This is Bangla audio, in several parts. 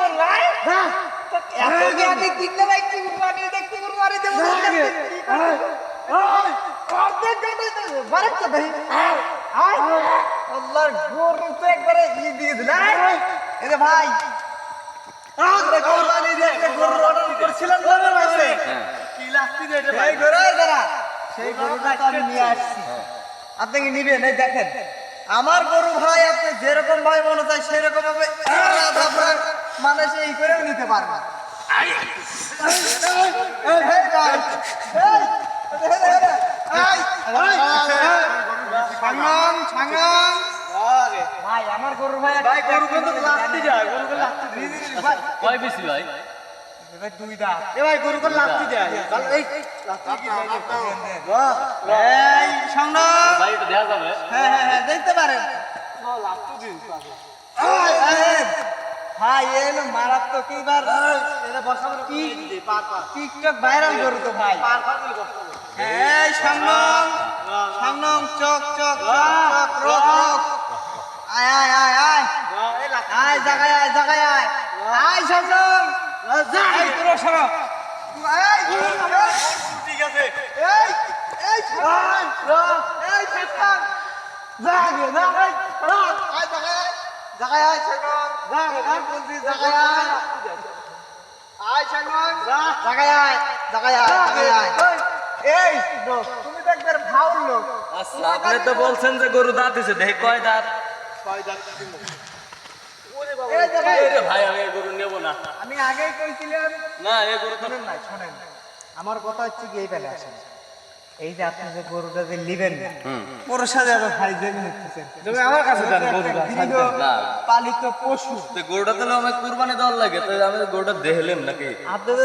করলাই ভাই। করছিলাম সেই গরুটা আমি নিয়ে আসছি। আপনি কি নিবেন? এই দেখেন। আমার গরু ভাই আপনি যেরকম ভাই মনে চায় সেরকম ভাবে আপনার মানে সেই করেও নিতে পারবেন এই, এই, এই, এই, ছাঙ্গন, ছাঙ্গন। ভাই আমার গরু ভাই ভাই গরু কিন্তু লাগতি যায় গরু কিন্তু লাগতি যায় কয় বেশি ভাই? দুই দাঁত। এ ভাই গরু কিন্তু লাগতি যায় এই এই সংগ্রাম। ভাই এটা দেখা যাবে। হ্যাঁ হ্যাঁ হ্যাঁ দেখতে পারেন। এই, এই, ভাই এলো মারাত্মক এইবার। এটা বসাবো কি টিকটক ভাইরাল করু তো ভাই। এই সামনং সামনং চক চক চক রক রক। আয় আয় আয় আয়। আয় জাগায় আয় জাগায় আয়। আয় সামনং এই তোর সরো। ঠিক আছে। এই এই এই এই আয় জাগায় আয়। জাগায় আয় বলছি আয়। আয় আয় আয় আয়। এই তুমি তো একবার ভাউল লোক। আচ্ছা আপনি তো বলছেন যে গরু দাঁত দিছে। দেখে কয় দাঁত? দিন ভাই, এই রে ভাই আমি এই গরু নেব না। আমি আগেই কইছিলাম। না এই গরু তো শোনেন না শোনেন আমার কথা হচ্ছে কি এই বেলা আসেন। এই যে আপনি যে গরুটা যে নিবেন সাথে তুমি আমার কাছে দেন গরুটা পালিত পশু। তো গরুটা তাহলে আমি কুরবানি দেওয়ার লাগে তো আমি গরুটা নাকি? আপনি তো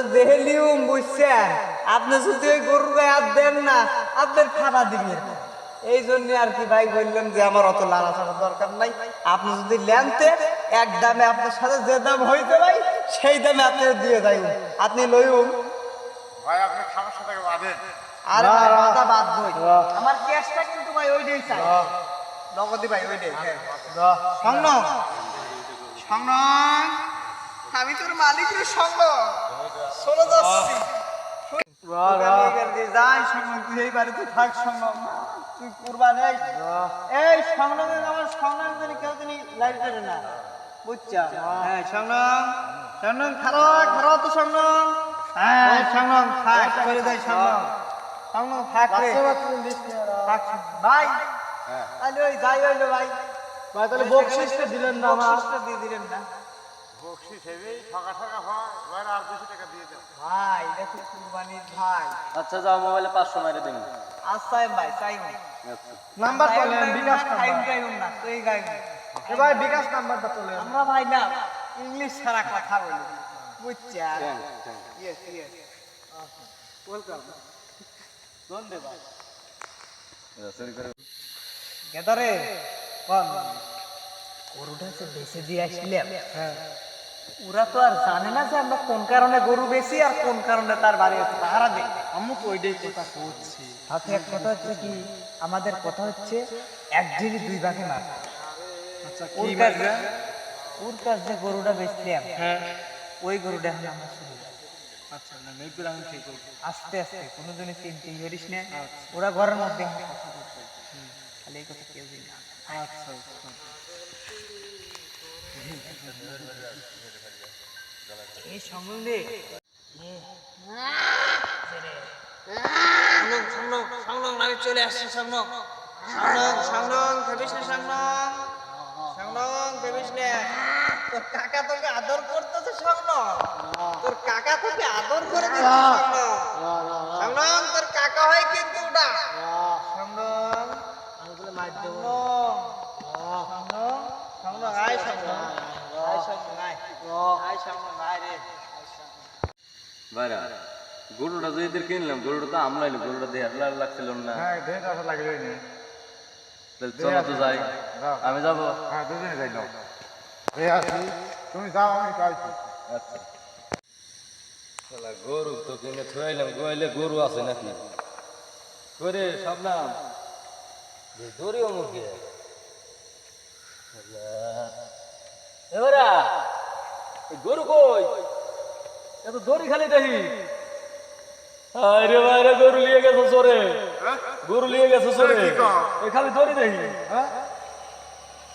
বুঝছেন। আপনি যদি ওই গরুর গায়ে হাত দেন না আপনার খাবার দিবেন। এই জন্য আর কি ভাই বললাম যে আমার অত লালা ছাড়ার দরকার নাই। আপনি যদি লেনতে এক দামে আপনার সাথে যে দাম হইতে ভাই সেই দামে আপনি দিয়ে যাইব আপনি লইউম ভাই আপনি খাবার সাথে বাঁধেন। আর ভাই মাথা বাদ বই। আমার ক্যাশটা কিন্তু ভাই ওইটাই চাই। নগদি ভাই ওইটাই। সঙ্গ সঙ্গ আমি তোর মালিকের সঙ্গ। চলে যাচ্ছি। যাই সঙ্গ তুই এই বাড়িতে থাক তুই কুরবান এই। এই সঙ্গ আমার জানি কেউ জানি লাইট করে না। বুঝছা? হ্যাঁ সঙ্গ সঙ্গ খারো খারো তো সঙ্গ হ্যাঁ সঙ্গ থাক করে দেয় সঙ্গ সঙ্গ থাক ভাই। তাহলে ওই যাই হইল ভাই। ভাই তাহলে বকশিসটা দিলেন না বকশিসটা দিয়ে দিলেন না। বকশিস হেবি ঠকা ঠকা হয়। এবার আর দুশো টাকা দিয়ে দেন। ভাই দেখো কুরবানির ভাই। আচ্ছা যাও মোবাইলে পাঁচশো মারে দিন। আসাই ভাই চাই ভাই আচ্ছা। নাম্বার তোলেন বিকাশ টাইম টাইম না তুই গাই এ ভাই বিকাশ নাম্বারটা আমরা ভাই না ইংলিশ ছাড়া কথা বলি। বুঝছা ইয়েস ইয়েস ওয়েলকাম গেদারে গরুটা যে বেঁচে দিয়ে আসলাম হ্যাঁ। ওরা তো আর জানে না যে আমরা কোন কারণে গরু বেশি আর কোন কারণে তার বাড়ি পাহারা দিই আমি তো ওইটাই কথা করছি সাথে এক কথা হচ্ছে কি আমাদের কথা হচ্ছে এক ঢিলি দুই ভাগে মার। আচ্ছা ওর কি কাছে ওর কাছে যে গরুটা বেচলাম হ্যাঁ। ওই গরুটা এখন আমরা আচ্ছা না মেঘগুলো আমি ঠিক করব আস্তে আস্তে কোনো দিনই চিনতে করিস না। ওরা ঘরের মধ্যে আমার কথা খালি এই কথা কেউ জানে না। আচ্ছা আচ্ছা। এই সম্বন্ধে? চলে আসছি সামনং। সামনং সামনং ভেবিস না সামনং। সামনং ভেবিস না। তোর কাকা তোকে আদর করতেছে সামনং। তোর কাকা তোকে আদর করে দিচ্ছে তোর কাকা হয় কিন্তু ওটা সামনং। আমি বলে মার দেবো সামনং। সামনং। আয় সামনং। আয় সামনং আয়। আয় সামনং আয় রে। বাইরা গরুটা যে এদের কিনলাম গরুটা তো আমলাইলো গরুটা দিয়ে হাজার লাগছিল না। হ্যাঁ দেড় টাকা তাহলে চলো তো যাই। আমি যাব। হ্যাঁ দুজনে যাই রে আসি তুমি যাও আমি চাইছি আচ্ছা। গরু তো কিনে থইলাম গোয়ালে গরু আছে নাকি? করে সব নাম দড়িও মুখে এবারা গরু কই? এত দড়ি খালি দেখি। আরে বাইরে গরু নিয়ে গেছে চোরে। গরু নিয়ে গেছে চোরে? এই খালি দড়ি দেখি হ্যাঁ এই গরুগুলা হালে বকশিস দিলে